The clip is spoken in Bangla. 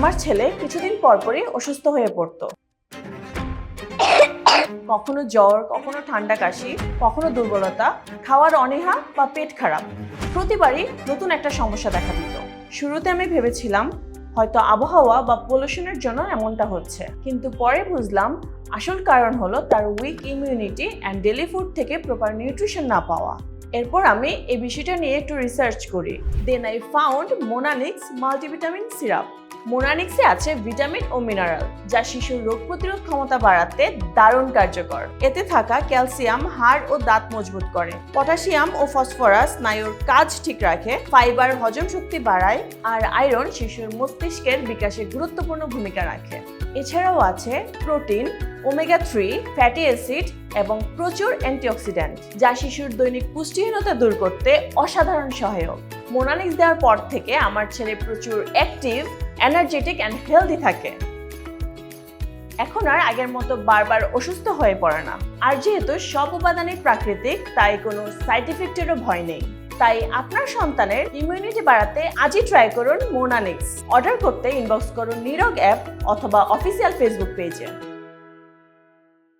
আমার ছেলে কিছুদিন পরপরই অসুস্থ হয়ে পড়তো। কখনো জ্বর, কখনো ঠান্ডা কাশি, কখনো দুর্বলতা, খাওয়ার অনীহা বা পেট খারাপ। প্রতিবারই নতুন একটা সমস্যা দেখা দিত। শুরুতে আমি ভেবেছিলাম, হয়তো আবহাওয়া বা পলিউশনের জন্য এমনটা হচ্ছে। কিন্তু পরে বুঝলাম, আসল কারণ হলো তার weak immunity and daily food থেকে প্রপার নিউট্রিশন না পাওয়া। এরপর আমি এই বিষয়টা নিয়ে একটু রিসার্চ করি। Then I found Monalix multivitamin syrup মোনানিক্সে আছে ভিটামিন ও মিনারেল, যা শিশুর রোগ প্রতিরোধ ক্ষমতা বাড়াতে দারুণ কার্যকর। এতে থাকা ক্যালসিয়াম, হাড় ও দাঁত মজবুত করে। পটাশিয়াম ও ফসফরাস স্নায়ুর কাজ ঠিক রাখে, ফাইবার হজম শক্তি বাড়ায়, আর আয়রন শিশুর মস্তিষ্কের বিকাশে গুরুত্বপূর্ণ ভূমিকা রাখে। এছাড়াও আছে protein omega three fatty acid এবং প্রচুর অ্যান্টিঅক্সিডেন্ট যা শিশুর দৈনিক পুষ্টিহীনতা দূর করতে অসাধারণ সহায়ক। মোনালিক্স দেওয়ার পর থেকে আমার ছেলে প্রচুর অ্যাক্টিভ এনার্জেটিক অ্যান্ড হেলদি থাকে। এখন আর আগের মতো বারবার অসুস্থ হয়ে পড়ে না। আর যেহেতু সব উপাদানই প্রাকৃতিক, তাই কোনো সাইড এফেক্টেরও ভয় নেই। তাই আপনার সন্তানের ইমিউনিটি বাড়াতে আজই ট্রাই করুন মোনানিক্স অর্ডার করতে ইনবক্স করুন নিরগ অ্যাপ অথবা অফিসিয়াল ফেসবুক পেজে